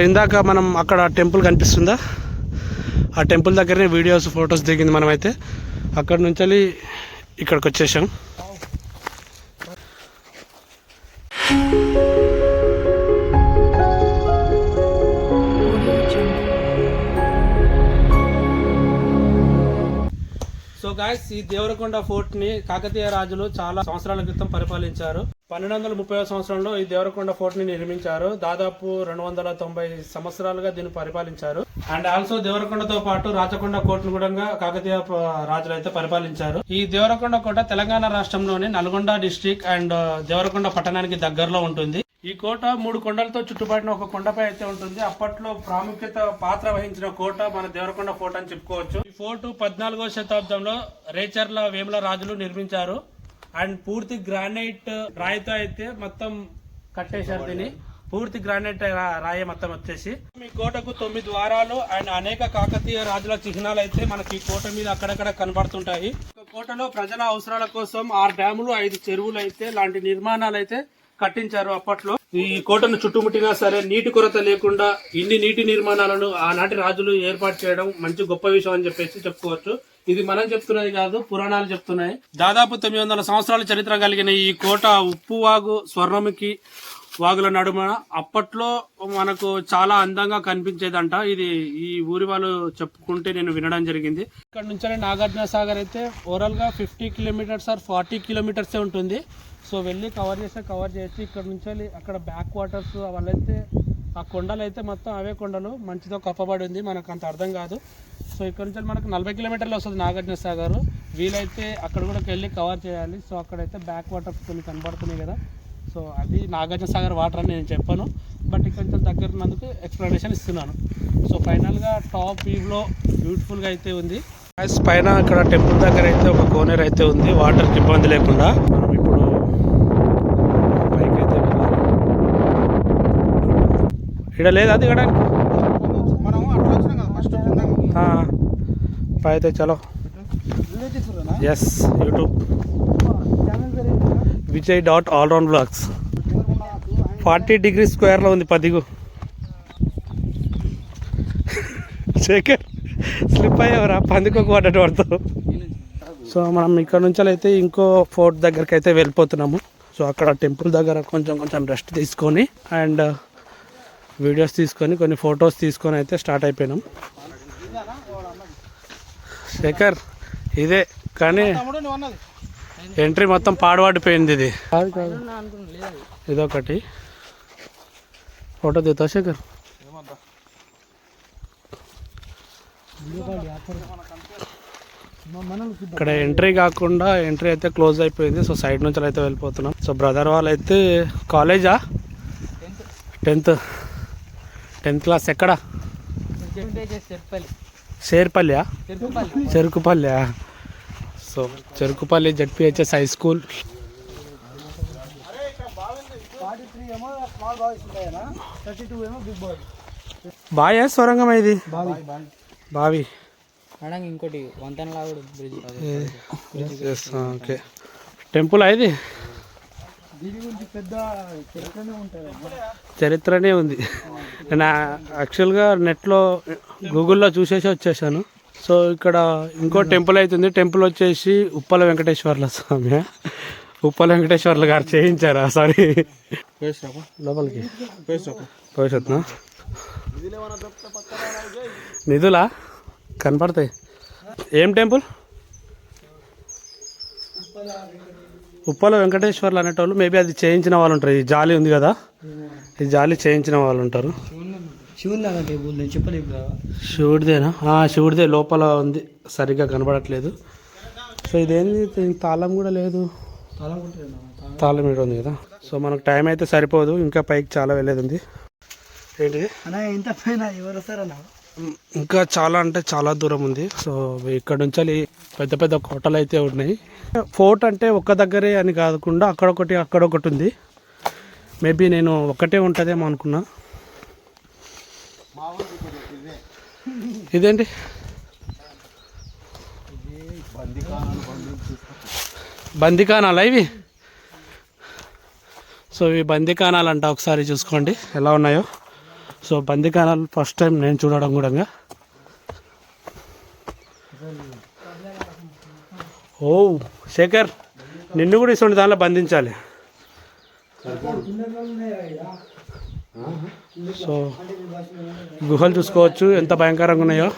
ఇందాక మనం అక్కడ టెంపుల్ కనిపిస్తుందా? ఆ టెంపుల్ దగ్గరనే వీడియోస్ ఫొటోస్ దిగింది మనమైతే. అక్కడ నుంచి వెళ్ళి ఇక్కడికి వచ్చేసాం దేవరకొండ ఫోర్ట్ని కాకతీయ రాజులు చాలా సంవత్సరాల క్రితం పరిపాలించారు. పన్నెండు వందల ముప్పై సంవత్సరంలో ఈ దేవరకొండ ఫోర్ట్ని నిర్మించారు. దాదాపు రెండు వందల తొంభై సంవత్సరాలుగా దీన్ని పరిపాలించారు. అండ్ ఆల్సో దేవరకొండతో పాటు రాచకొండ కోటను కూడా కాకతీయ రాజులు అయితే పరిపాలించారు. ఈ దేవరకొండ కోట తెలంగాణ రాష్ట్రంలోని నల్గొండ డిస్టిక్ అండ్ దేవరకొండ పట్టణానికి దగ్గరలో ఉంటుంది. ఈ కోట మూడు కొండలతో చుట్టుపడిన ఒక కొండపై అయితే ఉంటుంది. అప్పట్లో ప్రాముఖ్యత పాత్ర వహించిన కోట మన దేవరకొండ ఫోర్ట్ అని చెప్పుకోవచ్చు. ఈ ఫోర్ట్ పద్నాలుగో శతాబ్దంలో రేచర్ల వేముల రాజులు నిర్మించారు. అండ్ పూర్తి గ్రానైట్ రాయితో అయితే మొత్తం కట్టేశారు దీన్ని. పూర్తి గ్రానైట్ రాయి మొత్తం వచ్చేసి. ఈ కోటకు తొమ్మిది ద్వారాలు అండ్ అనేక కాకతీయ రాజుల చిహ్నాలు అయితే మనకి ఈ కోట మీద అక్కడక్కడ కనబడుతుంటాయి. కోటలో ప్రజల అవసరాల కోసం ఆరు డ్యాములు ఐదు చెరువులు అయితే లాంటి నిర్మాణాలు అయితే కట్టించారు అప్పట్లో. ఈ కోటను చుట్టుముట్టినా సరే నీటి కొరత లేకుండా ఇన్ని నీటి నిర్మాణాలను ఆనాటి రాజులు ఏర్పాటు చేయడం మంచి గొప్ప విషయం అని చెప్పేసి చెప్పుకోవచ్చు. ఇది మనం చెప్తున్నది కాదు పురాణాలు చెప్తున్నాయి. దాదాపు తొమ్మిది వందల సంవత్సరాల చరిత్ర కలిగిన ఈ కోట ఉప్పు వాగు స్వర్ణముఖి వాగుల నడుమ అప్పట్లో మనకు చాలా అందంగా కనిపించేదంట. ఇది ఈ ఊరి వాళ్ళు చెప్పుకుంటే నేను వినడం జరిగింది. ఇక్కడ నుంచి నాగార్జున సాగర్ అయితే ఓవరాల్గా ఫిఫ్టీ కిలోమీటర్స్ ఆర్ ఫార్టీ కిలోమీటర్సే ఉంటుంది. సో వెళ్ళి కవర్ చేస్తే కవర్ చేయొచ్చు ఇక్కడ నుంచి వెళ్ళి అక్కడ బ్యాక్ వాటర్స్ అవన్నీ ఆ కొండలు అయితే మొత్తం అవే కొండలు మంచితో కప్పబడి ఉంది మనకు అంత అర్థం కాదు. సో ఇక్కడ నుంచి మనకు నలభై కిలోమీటర్లు వస్తుంది నాగార్జున సాగర్. వీలైతే అక్కడ కూడా వెళ్ళి కవర్ చేయాలి. సో అక్కడైతే బ్యాక్ వాటర్స్ కొన్ని కనబడుతున్నాయి కదా. సో అది నాగార్జున సాగర్ వాటర్ అని నేను చెప్పాను. బట్ ఇక్కడ నుంచి దగ్గర ఉన్నందుకు ఎక్స్ప్లెనేషన్ ఇస్తున్నాను. సో ఫైనల్గా టాప్ వ్యూలో బ్యూటిఫుల్గా అయితే ఉంది. పైన ఇక్కడ టెంపుల్ దగ్గర అయితే ఒక కోనేరు అయితే ఉంది. వాటర్కి ఇబ్బంది లేకుండా మనం ఇప్పుడు పైకి అయితే వెళ్ళాలి ఇక్కడ లేదా దిగడానికి? పై అయితే చలో. S YouTube Vijay dot allround vlogs forty degree స్క్వేర్లో ఉంది పదిగు. శేఖర్ స్లిప్ అయ్యేవరా పందికొక పడ్డట్టు పడతావు సో మనం ఇక్కడ నుంచి అయితే ఇంకో ఫోర్ట్ దగ్గరికి అయితే వెళ్ళిపోతున్నాము. సో అక్కడ టెంపుల్ దగ్గర కొంచెం కొంచెం రెస్ట్ తీసుకొని అండ్ వీడియోస్ తీసుకొని కొన్ని ఫొటోస్ తీసుకొని అయితే స్టార్ట్ అయిపోయినాం. శేఖర్ ఇదే కానీ ఎంట్రీ మొత్తం పాడుపడిపోయింది ఇది. కాదు కాదు ఇదొకటి. ఫోటో తీతా శేఖర్? ఇక్కడ ఎంట్రీ కాకుండా ఎంట్రీ అయితే క్లోజ్ అయిపోయింది. సో సైడ్ నుంచి అయితే వెళ్ళిపోతున్నాం. సో బ్రదర్ వాళ్ళు అయితే కాలేజా? టెన్త్. టెన్త్ క్లాస్ ఎక్కడ? Sherpalli Cherukupalli. So Cherukupalli ZPHS high school. Bye సొరంగం ఇది? బావి. మేడం ఇంకోటి వంతెన లాగా బ్రిడ్జ్ ఓకే టెంపుల్ ఇది? పెద్ద చరిత్రనే ఉంది. నేను యాక్చువల్గా నెట్లో గూగుల్లో చూసేసి వచ్చేసాను. సో ఇక్కడ ఇంకో టెంపుల్ అవుతుంది టెంపుల్ వచ్చేసి ఉప్పల వెంకటేశ్వర్ల స్వామి. ఉప్పల వెంకటేశ్వర్ల గారు చేయించారా? సారీ లోపలికి. పోయేసొత్తునా నిధులా? కనపడతాయి. ఏం టెంపుల్? ఉప్పల వెంకటేశ్వర్లు అనేటోళ్ళు మేబీ అది చేయించిన వాళ్ళు ఉంటారు. ఈ జాలి ఉంది కదా ఈ జాలి చేయించిన వాళ్ళు ఉంటారు. శివుడిదేనా? శివుడిదే లోపల ఉంది. సరిగ్గా కనబడట్లేదు. సో ఇదేంది? తాళం కూడా లేదు. తాళం ఇక్కడ ఉంది కదా. సో మనకు టైం అయితే సరిపోదు. ఇంకా పైకి చాలా వెళ్ళేది ఉంది. ఏంటిది? అన్న ఇంత పైన ఎవరు వస్తారన్న? ఇంకా చాలా అంటే చాలా దూరం ఉంది. సో ఇక్కడ నుంచి పెద్ద పెద్ద కోటలు అయితే ఉన్నాయి. ఫోర్ట్ అంటే ఒక్క దగ్గరే అని కాకుండా అక్కడొకటి అక్కడొకటి ఉంది. మేబీ నేను ఒకటే ఉంటుందేమో అనుకున్నా. ఇదేంటి? బందికానాలా ఇవి? సో ఇవి బందికానాలు అంట ఒకసారి చూసుకోండి. ఎలా ఉన్నాయో? సో బందికానాలు ఫస్ట్ టైం నేను చూడడం కూడా ఓ శేఖర్ నిన్ను కూడా ఇటువంటి దానిలో బంధించాలి. సో గుహలు చూసుకోవచ్చు ఎంత భయంకరంగా ఉన్నాయో.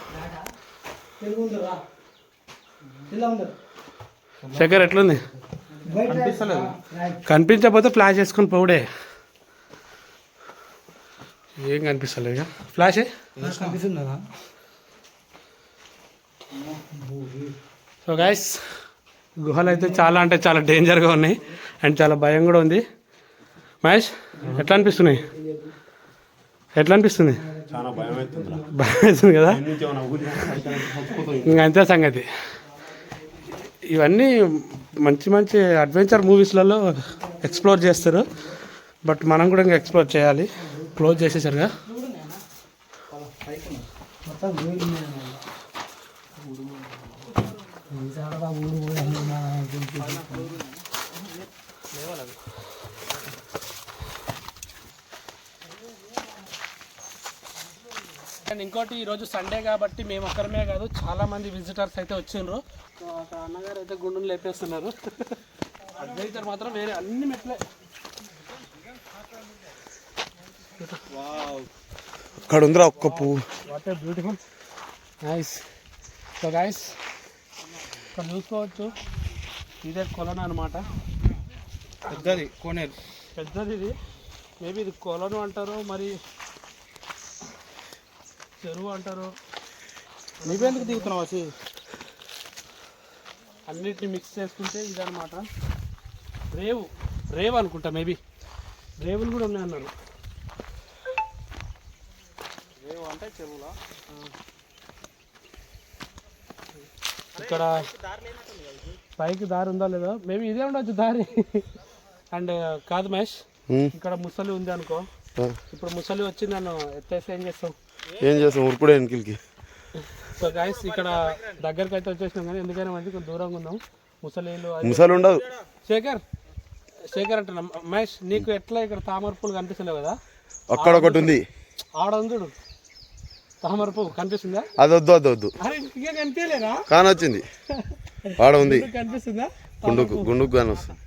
శేఖర్ ఎట్లుంది? కనిపించకపోతే ఫ్లాష్ వేసుకొని పోవుడే. ఏం కనిపిస్తలేదు ఇక ఫ్లాష్ కనిపిస్తుందా సో గైస్ గుహలు అయితే చాలా అంటే చాలా డేంజర్గా ఉన్నాయి అండ్ చాలా భయం కూడా ఉంది. మహేష్ ఎట్లా అనిపిస్తున్నాయి? ఎట్లా అనిపిస్తుంది? చాలా భయం వేస్తుంది కదా? ఇంకా అంతే సంగతి? ఇవన్నీ మంచి మంచి అడ్వెంచర్ మూవీస్లలో ఎక్స్ప్లోర్ చేస్తారు. బట్ మనం కూడా ఇంకా ఎక్స్ప్లోర్ చేయాలి. క్లోజ్ చేసేసారుగా అండ్ ఇంకోటి ఈరోజు సండే కాబట్టి మేము ఒక్కరమే కాదు చాలా మంది విజిటర్స్ అయితే వచ్చిండ్రు. అన్నగారు అయితే గుండును లేపేస్తున్నారు. అడ్వైజర్ మాత్రం వేరే అన్ని మెట్లే. అక్కడ ఉందిరా ఒక్క పువ్వు. What beautiful. Nice so guys ఇక్కడ చూసుకోవచ్చు. ఇదే కొలను అనమాట పెద్దది కోనేరు. పెద్దది ఇది. మేబీ ఇది కొలను అంటారు మరి చెరువు అంటారు. నువ్వెందుకు దిగుతున్నావు అసి అన్నిటిని మిక్స్ చేసుకుంటే ఇదనమాట రేవు రేవు అనుకుంటా మేబీ రేవులు కూడా ఉన్నాయి చెరువులా? ఇక్కడ పైకి దారి ఉందా లేదా? మేబీ ఇదే ఉండొచ్చు దారి. అండ్ కాదు మహేష్. ఇక్కడ ముసలి ఉంది అనుకో. ఇప్పుడు ముసలి వచ్చి నన్ను ఎత్తేసి ఏం చేస్తాం? ఏం చేస్తాం? ఉరుకుడే వెనకిల్కి. సో గాయస్ ఇక్కడ దగ్గరికి అయితే వచ్చేసినాం కానీ ఎందుకైనా మంచి కొంచెం దూరంగా ఉన్నాం ముసలీలు అది- ముసలు ఉండదు. శేఖర్ శేఖర్ అంటున్నా. మహేష్ నీకు ఎట్లా ఇక్కడ తామర పూలు కనిపిస్తలేవు కదా? అక్కడ ఒకటి ఉంది. ఆడ ఉంది చూడు. తామర పువ్వు కనిపిస్తుందా అది వద్దు అది వద్దు అరే ఇంకా కనిపించలేదా కానొచ్చింది ఆడ ఉంది నీకు కనిపిస్తుందా గుండుకు గుండుకు కానీ వస్తుంది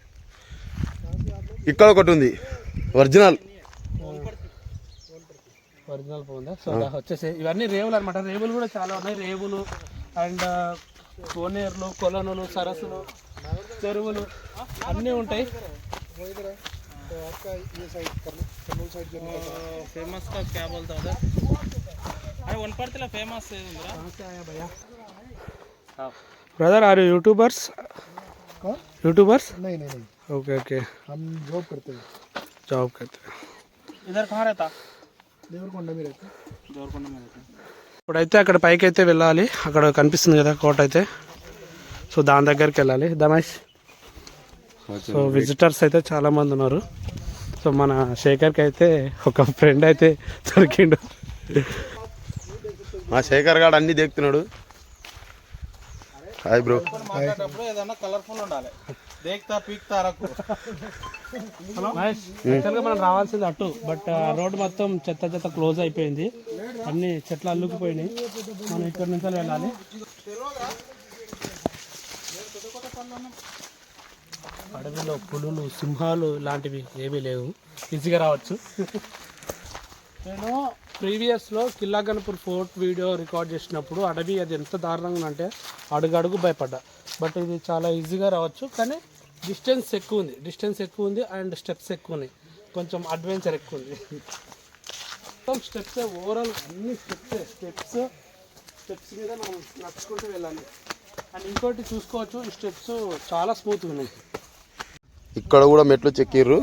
ఇక్కడ ఒకటి ఉంది ఒరిజినల్ ఒరిజినల్ పువ్వు ఉందా సో దా వచ్చేసి ఇవన్నీ రేవులు అనమాట రేవులు కూడా చాలా ఉన్నాయి రేవులు అండ్ కోనేరులు కొలనులు సరస్సులు చెరువులు అన్నీ ఉంటాయి फेमस का क्या बोलता उधर अरे वनपर्तीला फेमस है उधर ब्रदर आर यूट्यूबर्स यूट्यूबर्स नहीं नहीं नहीं ओके ओके हम जॉब करते हैं जॉब करते हैं इधर कहाँ रहता देवरकोंडा में रहते हैं देवरकोंडा में रहता ఇప్పుడైతే అక్కడ పైకి అయితే వెళ్ళాలి అక్కడ కనిపిస్తుంది కదా కోట అయితే సో దాని దగ్గరికి వెళ్ళాలి దమేష్ సో విజిటర్స్ అయితే చాలా మంది ఉన్నారు సో మన శేఖర్కి అయితే ఒక ఫ్రెండ్ అయితే దొరికిండు మా శేఖర్ గాడు అన్ని దేకుతున్నాడు. Hi bro. మాట్లాడేటప్పుడు ఏదన్నా కలర్ఫుల్ ఉండాలి. దేక్తా పీక్తా రక్కు మహేష్ యాక్చువల్గా మనం రావాల్సింది అటు బట్ రోడ్ మొత్తం చెత్త చెత్త క్లోజ్ అయిపోయింది. అన్ని చెట్లు అల్లుకుపోయినాయి. మనం ఇక్కడ నుంచి వెళ్ళాలి. అడవిలో పులులు సింహాలు లాంటివి ఏమీ లేవు. ఈజీగా రావచ్చు. నేను ప్రీవియస్లో కిల్లాగన్పూర్ ఫోర్ట్ వీడియో రికార్డ్ చేసినప్పుడు అడవి అది ఎంత దారుణంగా అంటే అడుగు అడుగు భయపడ్డా. బట్ ఇది చాలా ఈజీగా రావచ్చు. కానీ డిస్టెన్స్ ఎక్కువ ఉంది. డిస్టెన్స్ ఎక్కువ ఉంది అండ్ స్టెప్స్ ఎక్కువ ఉన్నాయి. కొంచెం అడ్వెంచర్ ఎక్కువ ఉంది. మొత్తం స్టెప్స్ ఓవరాల్ అన్ని స్టెప్స్ స్టెప్స్ స్టెప్స్ మీద మనం నడుచుకుంటూ వెళ్ళాలి. అండ్ ఇంకోటి చూసుకోవచ్చు ఈ స్టెప్స్ చాలా స్మూత్గా ఉన్నాయి. ఇక్కడ కూడా మెట్లు చెక్కిర్రు.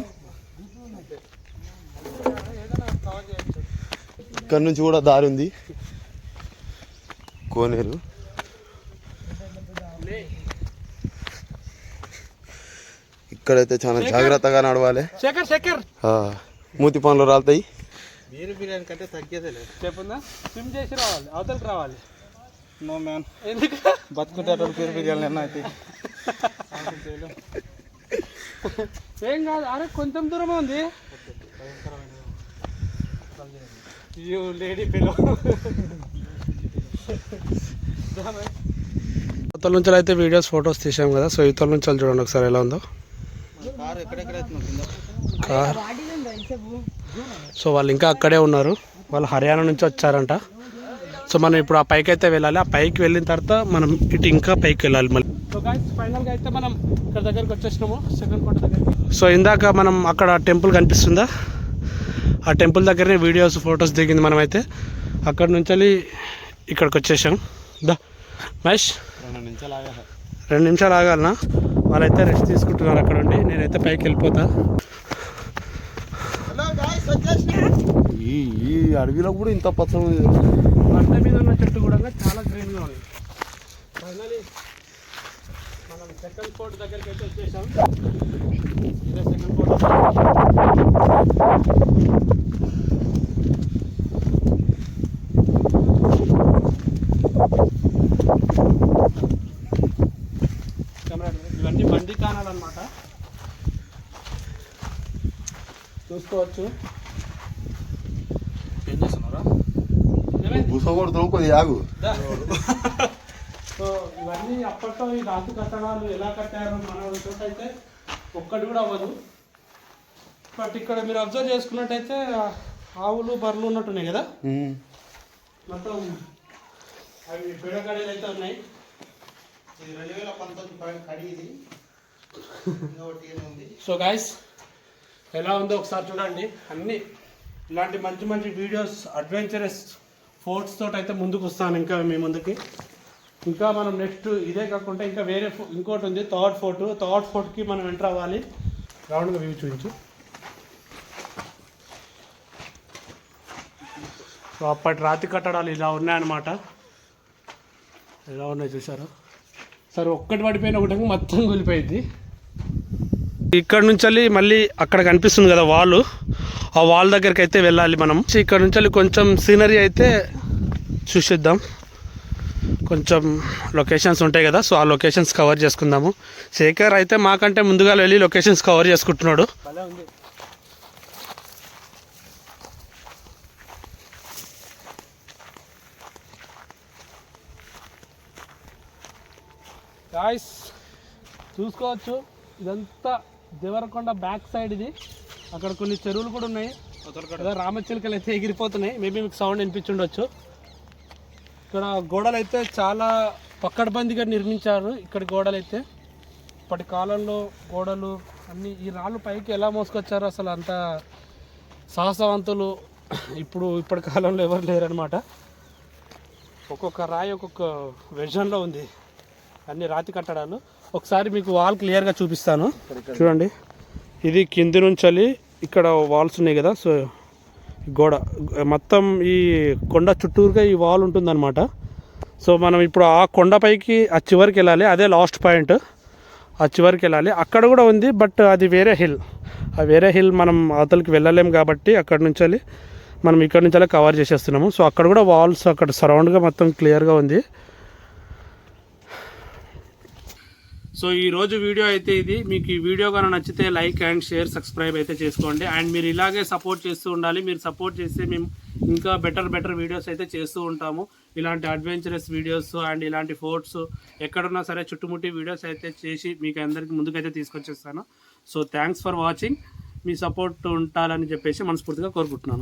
ఇక్కడ నుంచి కూడా దారి ఉంది. కోనేరు. ఇక్కడైతే చాలా జాగ్రత్తగా నడవాలి. మూతి పనులు రాలుతాయి. బీరు బిర్యానీ కంటే తగ్గేదే లేదు. చెప్పుందా? స్విమ్ చేసి రావాలి అవతలకి రావాలి. నో మ్యాన్ ఎందుకు? బతుకునేటప్పుడు బీరు బిర్యానీ అన్న అయితే. ఏం కాదు అరే కొంచెం దూరమే ఉంది. యూ లేడీ పిలో ఇవతల నుంచి అయితే వీడియోస్ ఫొటోస్ తీసాం కదా. సో ఇవతల నుంచి వాళ్ళు చూడండి ఒకసారి ఎలా ఉందో. కారు. సో వాళ్ళు ఇంకా అక్కడే ఉన్నారు. వాళ్ళు హర్యానా నుంచి వచ్చారంట. సో మనం ఇప్పుడు ఆ పైకి అయితే వెళ్ళాలి. ఆ పైకి వెళ్ళిన తర్వాత మనం ఇటు ఇంకా పైకి వెళ్ళాలి మళ్ళీ. సో ఫైనల్గా అయితే మనం ఇక్కడ దగ్గరికి వచ్చేసినాము. సెకండ్ కోట దగ్గరికి. సో ఇందాక మనం అక్కడ టెంపుల్ కనిపిస్తుందా? ఆ టెంపుల్ దగ్గరనే వీడియోస్ ఫొటోస్ దిగింది మనమైతే. అక్కడ నుంచి వెళ్ళి ఇక్కడికి వచ్చేసాం దా మహేష్? రెండు నిమిషాలు ఆగాలనా? వాళ్ళైతే రెస్ట్ తీసుకుంటున్నారు అక్కడ ఉండి నేనైతే పైకి వెళ్ళిపోతా. ఈ ఈ అడవిలో కూడా ఇంత పచ్చడి ఉంది. పంట మీద ఉన్న చెట్టు కూడా చాలా గ్రీన్గా ఉంది. ఫైనలీ మనం సెకండ్ కోట్ దగ్గరికి అయితే వచ్చేసాం. ఇదే సెకండ్ కెమెరా ఇవన్నీ బండి కానాలన్నమాట. చూసుకోవచ్చు. ఏం చేస్తున్నారా కొడుతున్నావు కొద్దిగా ఆగు. సో ఇవన్నీ అప్పట్లో ఈ రాతి కట్టడాలు ఎలా కట్టారు మన చోట అయితే ఒక్కటి కూడా అవ్వదు. బట్ ఇక్కడ మీరు అబ్జర్వ్ చేసుకున్నట్టయితే ఆవులు బర్రెలు ఉన్నట్టున్నాయి కదా? మొత్తం అవి పిడకడీలు అయితే ఉన్నాయి. ఇది రెండు వేల పంతొమ్మిది కడి ఇది సో గాయస్ ఎలా ఉందో ఒకసారి చూడండి. అన్నీ ఇలాంటి మంచి మంచి వీడియోస్ అడ్వెంచరస్ ఫోర్ట్స్ తోటి అయితే ముందుకు వస్తాను ఇంకా మీ ముందుకి. ఇంకా మనం నెక్స్ట్ ఇదే కాకుండా ఇంకా వేరే ఫో- ఇంకోటి ఉంది థర్డ్ ఫోర్ట్ థర్డ్ ఫోర్ట్కి మనం ఎంటర్ అవ్వాలి. రౌండ్గా వ్యూ చూపించు. సో అప్పటి రాతి కట్టడాలు ఇలా ఉన్నాయన్నమాట. ఎలా ఉన్నాయి చూసారు సరే ఒక్కటి పడిపోయిన ఒకటి మొత్తం కూలిపోయింది. ఇక్కడ నుంచి వెళ్ళి మళ్ళీ అక్కడ కనిపిస్తుంది కదా వాల్. ఆ వాల్ దగ్గరికి అయితే వెళ్ళాలి మనం. సో ఇక్కడ నుంచి వెళ్ళి కొంచెం సీనరీ అయితే చూసిద్దాం. కొంచెం లొకేషన్స్ ఉంటాయి కదా సో ఆ లొకేషన్స్ కవర్ చేసుకుందాము. శేఖర్ అయితే మాకంటే ముందుగా వెళ్ళి లొకేషన్స్ కవర్ చేసుకుంటున్నాడు. గాయస్ చూసుకోవచ్చు. ఇదంతా దేవరకొండ బ్యాక్ సైడ్ ఇది. అక్కడ కొన్ని చెరువులు కూడా ఉన్నాయి. రామచిలుకలు అయితే ఎగిరిపోతున్నాయి. మేబీ మీకు సౌండ్ వినిపించుండొచ్చు. ఇక్కడ గోడలు అయితే చాలా పక్కడబందిగా నిర్మించారు. ఇక్కడ గోడలు అయితే ఇప్పటి కాలంలో గోడలు అన్ని ఈ రాళ్ళు పైకి ఎలా మోసుకొచ్చారో అసలు అంత సాహసవంతులు ఇప్పుడు ఇప్పటి కాలంలో ఎవరు లేరనమాట ఒక్కొక్క రాయి ఒక్కొక్క వెర్షన్లో ఉంది. అన్ని రాతి కట్టడాలు. ఒకసారి మీకు వాల్ క్లియర్గా చూపిస్తాను. చూడండి. ఇది కింది నుంచి వెళ్ళి ఇక్కడ వాల్స్ ఉన్నాయి కదా సో గోడ. మొత్తం ఈ కొండ చుట్టూరుగా ఈ వాల్ ఉంటుందన్నమాట. సో మనం ఇప్పుడు ఆ కొండపైకి ఆ చివరికి వెళ్ళాలి. అదే లాస్ట్ పాయింట్ ఆ చివరికి వెళ్ళాలి. అక్కడ కూడా ఉంది బట్ అది వేరే హిల్ ఆ వేరే హిల్ మనం అవతలకి వెళ్ళలేము కాబట్టి అక్కడ నుంచి వెళ్ళి మనం ఇక్కడ నుంచి వెళ్ళి కవర్ చేసేస్తున్నాము. సో అక్కడ కూడా వాల్స్ అక్కడ సరౌండ్గా మొత్తం క్లియర్గా ఉంది. సో ఈ రోజు వీడియో అయితే ఇది. మీకు ఈ వీడియో కనుక నచ్చితే లైక్ అండ్ షేర్ సబ్స్క్రైబ్ అయితే చేసుకోండి. అండ్ మీరు ఇలాగే సపోర్ట్ చేస్తూ ఉండాలి. మీరు సపోర్ట్ చేస్తే మేము ఇంకా బెటర్ బెటర్ వీడియోస్ అయితే చేస్తూ ఉంటాము. ఇలాంటి అడ్వెంచరస్ వీడియోస్ అండ్ ఇలాంటి ఫోర్ట్స్ ఎక్కడున్నా సరే చుట్టుముట్టి వీడియోస్ అయితే చేసి మీకు అందరికీ ముందుకైతే తీసుకొచ్చేస్తాను. So thanks for watching. Me support ఉండాలని చెప్పేసి మనస్ఫూర్తిగా కోరుకుంటున్నాను.